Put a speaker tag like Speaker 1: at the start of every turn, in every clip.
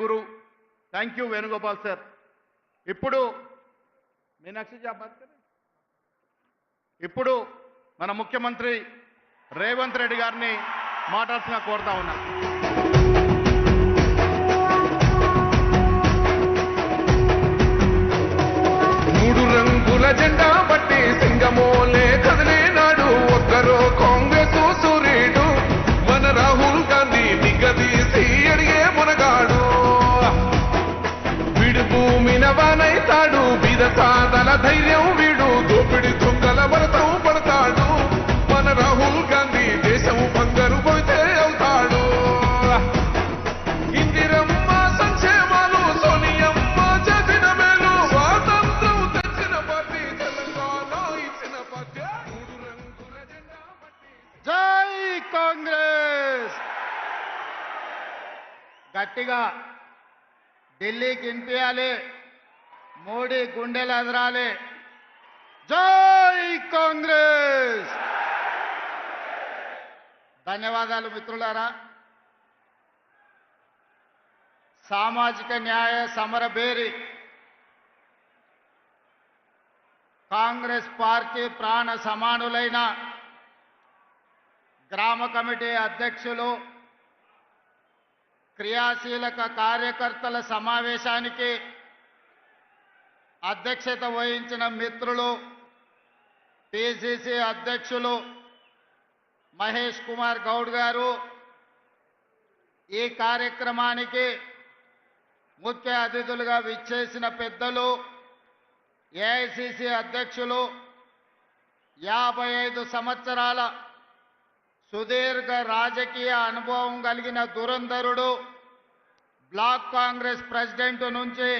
Speaker 1: Guru. Thank you Venugopal sir ఇప్పుడు Meenakshi G, ఇప్పుడు మన ముఖ్యమంత్రి రేవంత్ రెడ్డి గారిని మాట్లాడుతున్నా కోరుతా ఉన్నా.
Speaker 2: మూడు రంగుల జెండా బట్టి సింగమోలే
Speaker 1: గట్టిగా ఢిల్లీకి ఇంపియాలి. మోడీ గుండెలు ఎదరాలి. జై కాంగ్రెస్! ధన్యవాదాలు మిత్రులారా. సామాజిక న్యాయ సమరభేరి కాంగ్రెస్ పార్టీ ప్రాణ సమానులైన గ్రామ కమిటీ అధ్యక్షులు క్రియాశీలక కార్యకర్తల సమావేశానికి అధ్యక్షత వహించిన మిత్రులు పిసిసి అధ్యక్షులు మహేష్ కుమార్ గౌడ్ గారు. ఈ కార్యక్రమానికి ముఖ్య అతిథులుగా విచ్చేసిన పెద్దలు ఏఐసిసి అధ్యక్షులు యాభై ఐదు సంవత్సరాల సుదీర్ఘ రాజకీయ అనుభవం కలిగిన దురంధరుడు బ్లాక్ కాంగ్రెస్ ప్రెసిడెంట్ నుంచి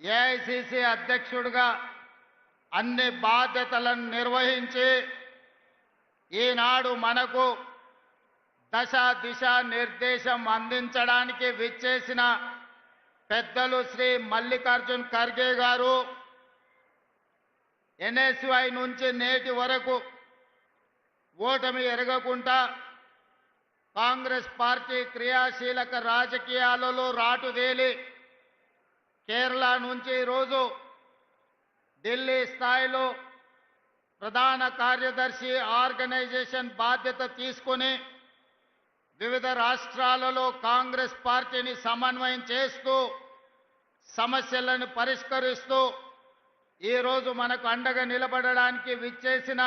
Speaker 1: ఏఐసిసి అధ్యక్షుడిగా అన్ని బాధ్యతలను నిర్వహించి ఈనాడు మనకు దశ దిశ నిర్దేశం అందించడానికి విచ్చేసిన పెద్దలు శ్రీ మల్లికార్జున్ ఖర్గే గారు ఎన్ఎస్వై నుంచి నేటి వరకు ఓటమి ఎరగకుండా కాంగ్రెస్ పార్టీ క్రియాశీలక రాజకీయాలలో రాటుదేలి కేరళ నుంచి ఈరోజు ఢిల్లీ స్థాయిలో ప్రధాన కార్యదర్శి ఆర్గనైజేషన్ బాధ్యత తీసుకొని వివిధ రాష్ట్రాలలో కాంగ్రెస్ పార్టీని సమన్వయం చేస్తూ సమస్యలను పరిష్కరిస్తూ ఈరోజు మనకు అండగా నిలబడడానికి విచ్చేసిన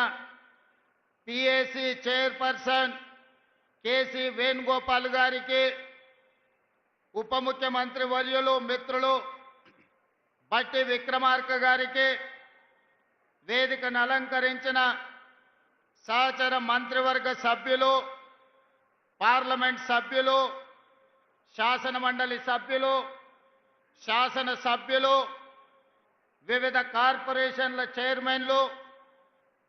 Speaker 1: పిఏసి చైర్పర్సన్ కేసి వేణుగోపాల్ గారికి ఉప ముఖ్యమంత్రి వర్యులు మిత్రులు బట్టి విక్రమార్క గారికి వేదికను అలంకరించిన సహచర మంత్రివర్గ సభ్యులు పార్లమెంట్ సభ్యులు శాసన మండలి సభ్యులు శాసన సభ్యులు వివిధ కార్పొరేషన్ల చైర్మన్లు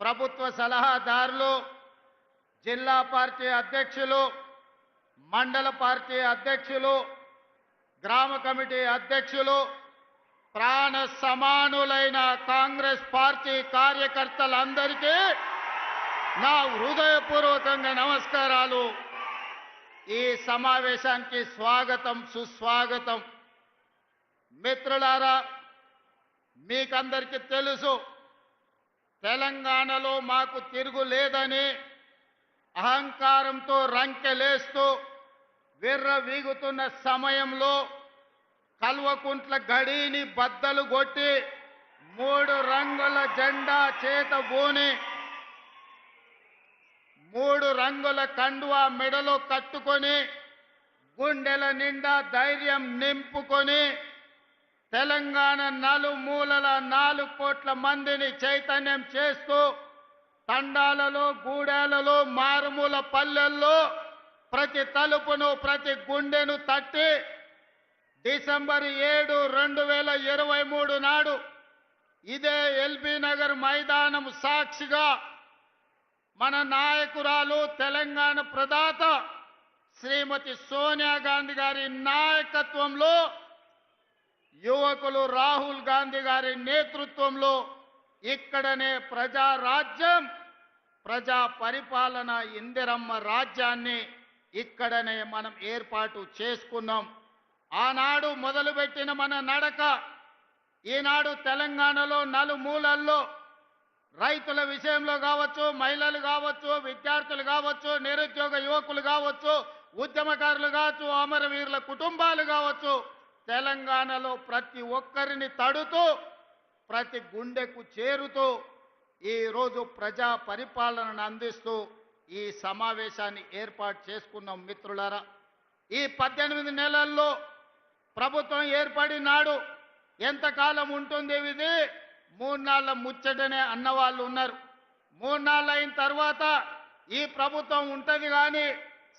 Speaker 1: ప్రభుత్వ సలహాదారులు జిల్లా పార్టీ అధ్యక్షులు మండల పార్టీ అధ్యక్షులు గ్రామ కమిటీ అధ్యక్షులు ప్రాణ సమానులైన కాంగ్రెస్ పార్టీ కార్యకర్తలందరికీ నా హృదయపూర్వకంగా నమస్కారాలు. ఈ సమావేశానికి స్వాగతం సుస్వాగతం. మిత్రులారా మీకందరికీ తెలుసు తెలంగాణలో మాకు తిరుగు లేదని అహంకారంతో రంకెలేస్తూ విర్ర వీగుతున్న సమయంలో కల్వకుంట్ల గడిని బద్దలు కొట్టి మూడు రంగుల జెండా చేత బూని మూడు రంగుల కండువా మెడలో కట్టుకొని గుండెల నిండా ధైర్యం నింపుకొని తెలంగాణ నలుమూలల నాలుగు కోట్ల మందిని చైతన్యం చేస్తూ తండాలలో గూడాలలో మారుమూల పల్లెల్లో ప్రతి తలుపును ప్రతి గుండెను తట్టి డిసెంబర్ ఏడు రెండు వేల ఇరవై మూడు నాడు ఇదే ఎల్బీ నగర్ మైదానం సాక్షిగా మన నాయకురాలు తెలంగాణ ప్రదాత శ్రీమతి సోనియా గాంధీ గారి నాయకత్వంలో యువకులు రాహుల్ గాంధీ గారి నేతృత్వంలో ఇక్కడనే ప్రజా రాజ్యం ప్రజా పరిపాలన ఇందిరమ్మ రాజ్యాన్ని ఇక్కడనే మనం ఏర్పాటు చేసుకున్నాం. ఆనాడు మొదలుపెట్టిన మన నడక ఈనాడు తెలంగాణలో నలుమూలల్లో రైతుల విషయంలో కావచ్చు మహిళలు కావచ్చు విద్యార్థులు కావచ్చు నిరుద్యోగ యువకులు కావచ్చు ఉద్యమకారులు కావచ్చు అమరవీరుల కుటుంబాలు కావచ్చు తెలంగాణలో ప్రతి ఒక్కరిని తడుతూ ప్రతి గుండెకు చేరుతూ ఈరోజు ప్రజా పరిపాలనను అందిస్తూ ఈ సమావేశాన్ని ఏర్పాటు చేసుకున్నాం మిత్రులారా. ఈ పద్దెనిమిది నెలల్లో ప్రభుత్వం ఏర్పడినాడు ఎంతకాలం ఉంటుంది ఇది? మూడు నాళ్ళ ముచ్చటనే అన్నవాళ్ళు ఉన్నారు. మూడు నాళ్ళు అయిన తర్వాత ఈ ప్రభుత్వం ఉంటుంది కానీ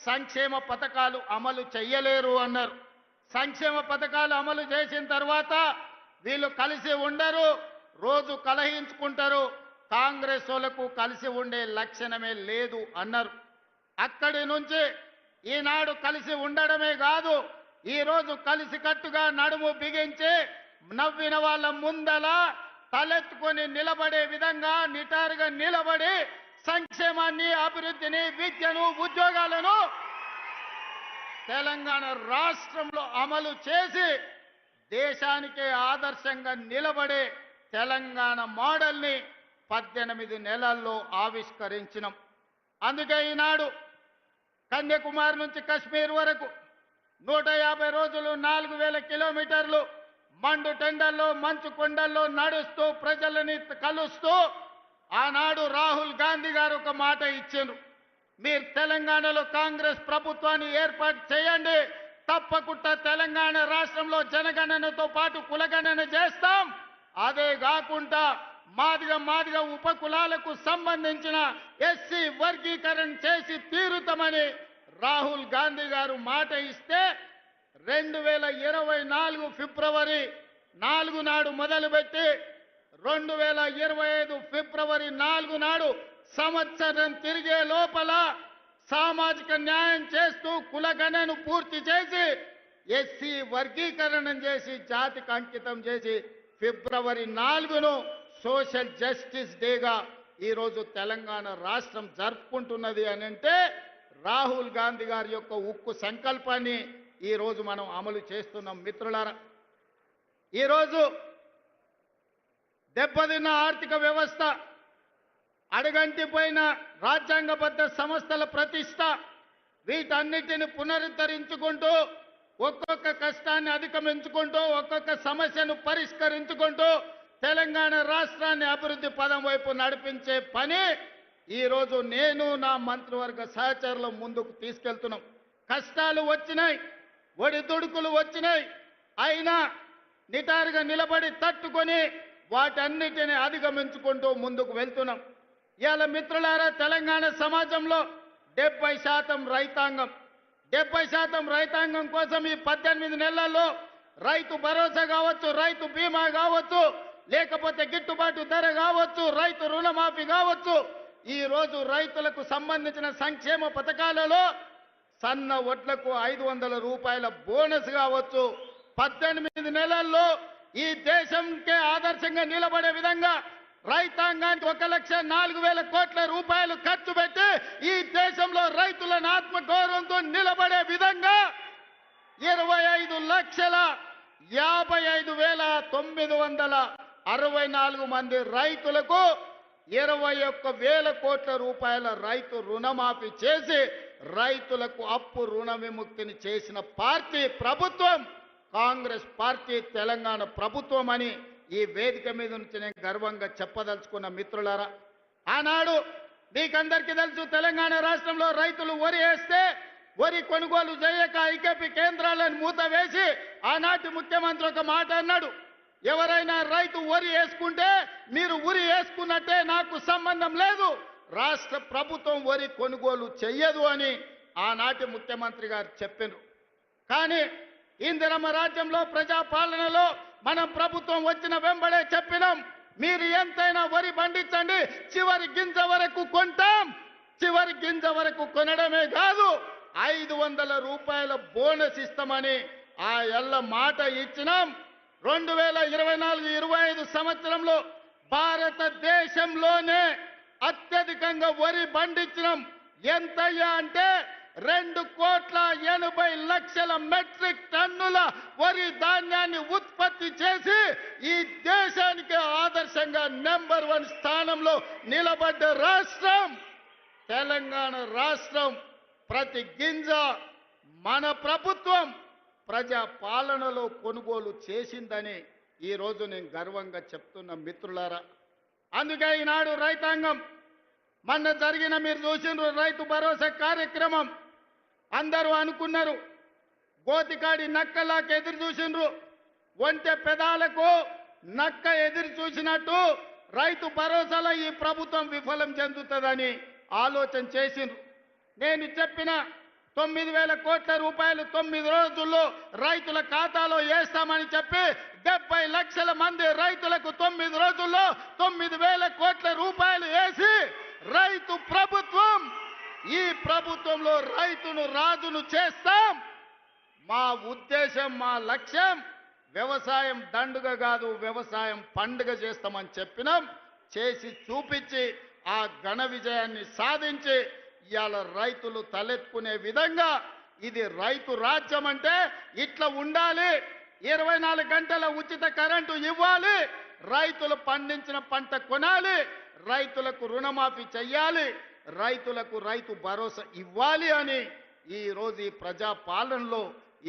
Speaker 1: సంక్షేమ పథకాలు అమలు చెయ్యలేరు అన్నారు. సంక్షేమ పథకాలు అమలు చేసిన తర్వాత వీళ్ళు కలిసి ఉండరు రోజు కలహించుకుంటారు. కాంగ్రెస్ వాళ్ళకు కలిసి ఉండే లక్షణమే లేదు అన్నారు. అక్కడి నుంచి ఈనాడు కలిసి ఉండడమే కాదు ఈరోజు కలిసికట్టుగా నడుము బిగించి నవ్విన వాళ్ళ ముందల తలెత్తుకొని నిలబడే విధంగా నిటారుగా నిలబడి సంక్షేమాన్ని అభివృద్ధిని విద్యను ఉద్యోగాలను తెలంగాణ రాష్ట్రంలో అమలు చేసి దేశానికే ఆదర్శంగా నిలబడే తెలంగాణ మోడల్ని పద్దెనిమిది నెలల్లో ఆవిష్కరించినాం. అందుకే ఈనాడు కన్యాకుమారి నుంచి కశ్మీర్ వరకు నూట యాభై రోజులు నాలుగు వేల కిలోమీటర్లు మండు టెండల్లో మంచు కొండల్లో నడుస్తూ ప్రజలని కలుస్తూ ఆనాడు రాహుల్ గాంధీ గారు ఒక మాట ఇచ్చారు మీరు తెలంగాణలో కాంగ్రెస్ ప్రభుత్వాన్ని ఏర్పాటు చేయండి. తప్పకుండా తెలంగాణ రాష్ట్రంలో జనగణనతో పాటు కులగణన చేస్తాం. అదే కాకుండా మాదిగ మాదిగ ఉపకులాలకు సంబంధించిన ఎస్సీ వర్గీకరణ చేసి తీరుతామని రాహుల్ గాంధీ గారు మాట ఇస్తే రెండు వేల ఇరవై నాలుగు ఫిబ్రవరి నాలుగు నాడు మొదలుపెట్టి రెండు వేల ఇరవై ఐదు ఫిబ్రవరి నాలుగు నాడు సంవత్సరం తిరిగే లోపల సామాజిక న్యాయం చేస్తూ కులగణను పూర్తి చేసి ఎస్సీ వర్గీకరణం చేసి జాతికి అంకితం చేసి ఫిబ్రవరి నాలుగును సోషల్ జస్టిస్ డేగా ఈరోజు తెలంగాణ రాష్ట్రం జరుపుకుంటున్నది అని అంటే రాహుల్ గాంధీ గారి యొక్క ఉక్కు సంకల్పాన్ని ఈరోజు మనం అమలు చేస్తున్నాం మిత్రులారా. ఈరోజు దెబ్బతిన్న ఆర్థిక వ్యవస్థ అడగంటిపోయిన రాజ్యాంగబద్ధ సంస్థల ప్రతిష్ట వీటన్నిటిని పునరుద్ధరించుకుంటూ ఒక్కొక్క కష్టాన్ని అధిగమించుకుంటూ ఒక్కొక్క సమస్యను పరిష్కరించుకుంటూ తెలంగాణ రాష్ట్రాన్ని అభివృద్ధి పదం వైపు నడిపించే పని ఈరోజు నేను నా మంత్రివర్గ సహచరులు ముందుకు తీసుకెళ్తున్నాం. కష్టాలు వచ్చినాయి ఒడిదుడుకులు వచ్చినాయి. అయినా నిటారుగా నిలబడి తట్టుకొని వాటన్నిటిని అధిగమించుకుంటూ ముందుకు వెళ్తున్నాం. ఇవాళ మిత్రులారా తెలంగాణ సమాజంలో డెబ్బై శాతం రైతాంగం. డెబ్బై శాతం రైతాంగం కోసం ఈ పద్దెనిమిది నెలల్లో రైతు భరోసా కావచ్చు రైతు బీమా కావచ్చు లేకపోతే గిట్టుబాటు ధర కావచ్చు రైతు రుణమాఫీ కావచ్చు. ఈ రోజు రైతులకు సంబంధించిన సంక్షేమ పథకాలలో సన్న వడ్లకు ఐదు వందల రూపాయల బోనస్ కావచ్చు. పద్దెనిమిది నెలల్లో ఈ దేశంకే ఆదర్శంగా నిలబడే విధంగా రైతాంగానికి ఒక లక్ష నాలుగు వేల కోట్ల రూపాయలు ఖర్చు పెట్టి ఈ దేశంలో రైతులను ఆత్మగౌరవంతో నిలబడే విధంగా ఇరవై ఐదు లక్షల యాభై ఐదు వేల తొమ్మిది వందల అరవై నాలుగు మంది రైతులకు ఇరవై ఒక్క వేల కోట్ల రూపాయల రైతు రుణమాఫీ చేసి రైతులకు అప్పు రుణ విముక్తిని చేసిన పార్టీ ప్రభుత్వం కాంగ్రెస్ పార్టీ తెలంగాణ ప్రభుత్వం అని ఈ వేదిక మీద నుంచి నేను గర్వంగా చెప్పదలుచుకున్న మిత్రులారా ఆనాడు మీకందరికీ తెలుసు తెలంగాణ రాష్ట్రంలో రైతులు వరి వేస్తే వరి కొనుగోలు చేయక ఐకేపీ కేంద్రాలను మూత వేసి ఆనాటి ముఖ్యమంత్రి ఒక మాట అన్నాడు. ఎవరైనా రైతు వరి వేసుకుంటే మీరు ఉరి వేసుకున్నట్టే నాకు సంబంధం లేదు. రాష్ట్ర ప్రభుత్వం వరి కొనుగోలు చెయ్యదు అని ఆనాటి ముఖ్యమంత్రి గారు చెప్పారు కానీ ఇందిరమ్మ రాజ్యంలో ప్రజాపాలనలో మనం ప్రభుత్వం వచ్చిన వెంబడే చెప్పినాం మీరు ఎంతైనా వరి పండించండి చివరి గింజ వరకు కొంటాం. చివరి గింజ వరకు కొనడమే కాదు ఐదు వందల రూపాయల బోనస్ ఇస్తామని ఆ ఎల్ల మాట ఇచ్చినాం. రెండు వేల ఇరవై నాలుగు ఇరవై ఐదు సంవత్సరంలో భారతదేశంలోనే అత్యధికంగా వరి పండించినాం. ఎంతయ్యా అంటే రెండు కోట్ల ఎనభై లక్షల మెట్రిక్ టన్నుల వరి ధాన్యాన్ని ఉత్పత్తి చేసి ఈ దేశానికి ఆదర్శంగా నెంబర్ వన్ స్థానంలో నిలబడ్డ రాష్ట్రం తెలంగాణ రాష్ట్రం ప్రతి గింజ మన ప్రభుత్వం ప్రజా పాలనలో కొనుగోలు చేసిందని ఈరోజు నేను గర్వంగా చెప్తున్న మిత్రులారా. అందుకే ఈనాడు రైతాంగం మొన్న జరిగిన మీరు చూసిండ్రు రైతు భరోసా కార్యక్రమం. అందరూ అనుకున్నారు. గోతికాడి నక్కలాకి ఎదురు చూసిండ్రు. ఒంటె పెదాలకు నక్క ఎదురు చూసినట్టు రైతు భరోసాలో ఈ ప్రభుత్వం విఫలం చెందుతుందని ఆలోచన చేసిండ్రు. నేను చెప్పిన తొమ్మిది వేల కోట్ల రూపాయలు తొమ్మిది రోజుల్లో రైతుల ఖాతాలో వేస్తామని చెప్పి డెబ్బై లక్షల మంది రైతులకు తొమ్మిది రోజుల్లో తొమ్మిది వేల కోట్ల రూపాయలు వేసి రైతు ప్రభుత్వం ఈ ప్రభుత్వంలో రైతును రాజును చేస్తాం. మా ఉద్దేశం మా లక్ష్యం వ్యవసాయం దండుగ కాదు వ్యవసాయం పండుగ చేస్తామని చెప్పినాం. చేసి చూపించి ఆ ఘన విజయాన్ని సాధించి ఇవాళ రైతులు తలెత్తుకునే విధంగా ఇది రైతు రాజ్యం అంటే ఇట్లా ఉండాలి. ఇరవై నాలుగు గంటల ఉచిత కరెంటు ఇవ్వాలి. రైతులు పండించిన పంట కొనాలి. రైతులకు రుణమాఫీ చెయ్యాలి రైతులకు రైతు భరోసా ఇవ్వాలి అని ఈరోజు ఈ ప్రజా పాలనలో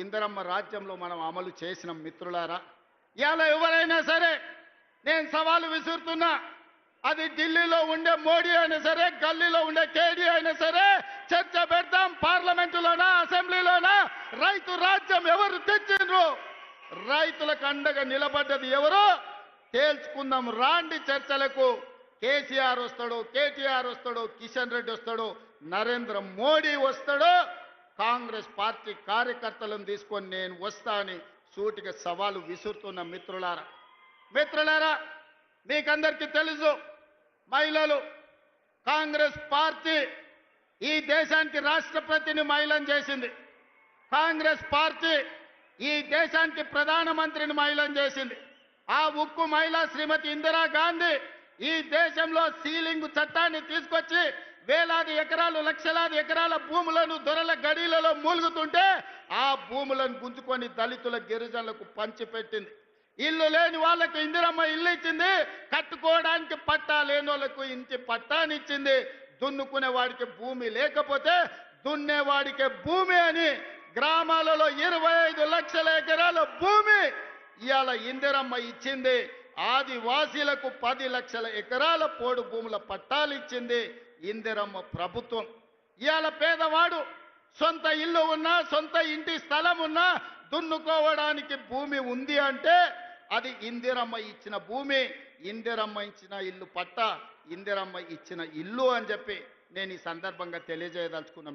Speaker 1: ఇందరమ్మ రాజ్యంలో మనం అమలు చేసిన మిత్రులారా. ఇవాళ ఎవరైనా సరే నేను సవాలు విసురుతున్నా అది ఢిల్లీలో ఉండే మోడీ అయినా సరే గల్లీలో ఉండే కేడీ అయినా సరే చర్చ పెడతాం పార్లమెంటులోనా అసెంబ్లీలోనా రైతు రాజ్యం ఎవరు తెచ్చిండ్రు? రైతులకు అండగా నిలబడ్డది ఎవరు? తేల్చుకుందాం రాండి చర్చలకు. కేసీఆర్ వస్తాడు కేటీఆర్ వస్తాడు కిషన్ రెడ్డి వస్తాడు నరేంద్ర మోడీ వస్తాడు కాంగ్రెస్ పార్టీ కార్యకర్తలను తీసుకొని నేను వస్తా అని సూటిగా సవాలు విసురుతున్న మిత్రులారా. మిత్రులారా మీకందరికీ తెలుసు మహిళలు కాంగ్రెస్ పార్టీ ఈ దేశానికి రాష్ట్రపతిని మహిళను చేసింది. కాంగ్రెస్ పార్టీ ఈ దేశానికి ప్రధానమంత్రిని మహిళను చేసింది. ఆ ఉక్కు మహిళ శ్రీమతి ఇందిరా గాంధీ ఈ దేశంలో సీలింగ్ చట్టాన్ని తీసుకొచ్చి వేలాది ఎకరాలు లక్షలాది ఎకరాల భూములను దొరల గడీలలో మూలుగుతుంటే ఆ భూములను గుంజుకొని దళితుల గిరిజనులకు పంచిపెట్టింది. ఇల్లు లేని వాళ్ళకు ఇందిరమ్మ ఇల్లు ఇచ్చింది. కట్టుకోవడానికి పట్టా లేని వాళ్ళకు ఇంటి పట్టానిచ్చింది దున్నుకునే వాడికి భూమి లేకపోతే దున్నేవాడికి భూమి అని గ్రామాలలో ఇరవై ఐదు లక్షల ఎకరాల భూమి ఇవాళ ఇందిరమ్మ ఇచ్చింది. ఆదివాసీలకు పది లక్షల ఎకరాల పోడు భూముల పట్టాలు ఇచ్చింది ఇందిరమ్మ ప్రభుత్వం. ఇవాళ పేదవాడు సొంత ఇల్లు ఉన్నా సొంత ఇంటి స్థలం ఉన్నా దున్నుకోవడానికి భూమి ఉంది అంటే అది ఇందిరమ్మ ఇచ్చిన భూమి ఇందిరమ్మ ఇచ్చిన ఇల్లు పట్ట ఇందిరమ్మ ఇచ్చిన ఇల్లు అని చెప్పి నేను ఈ సందర్భంగా తెలియజేయదలుచుకున్న.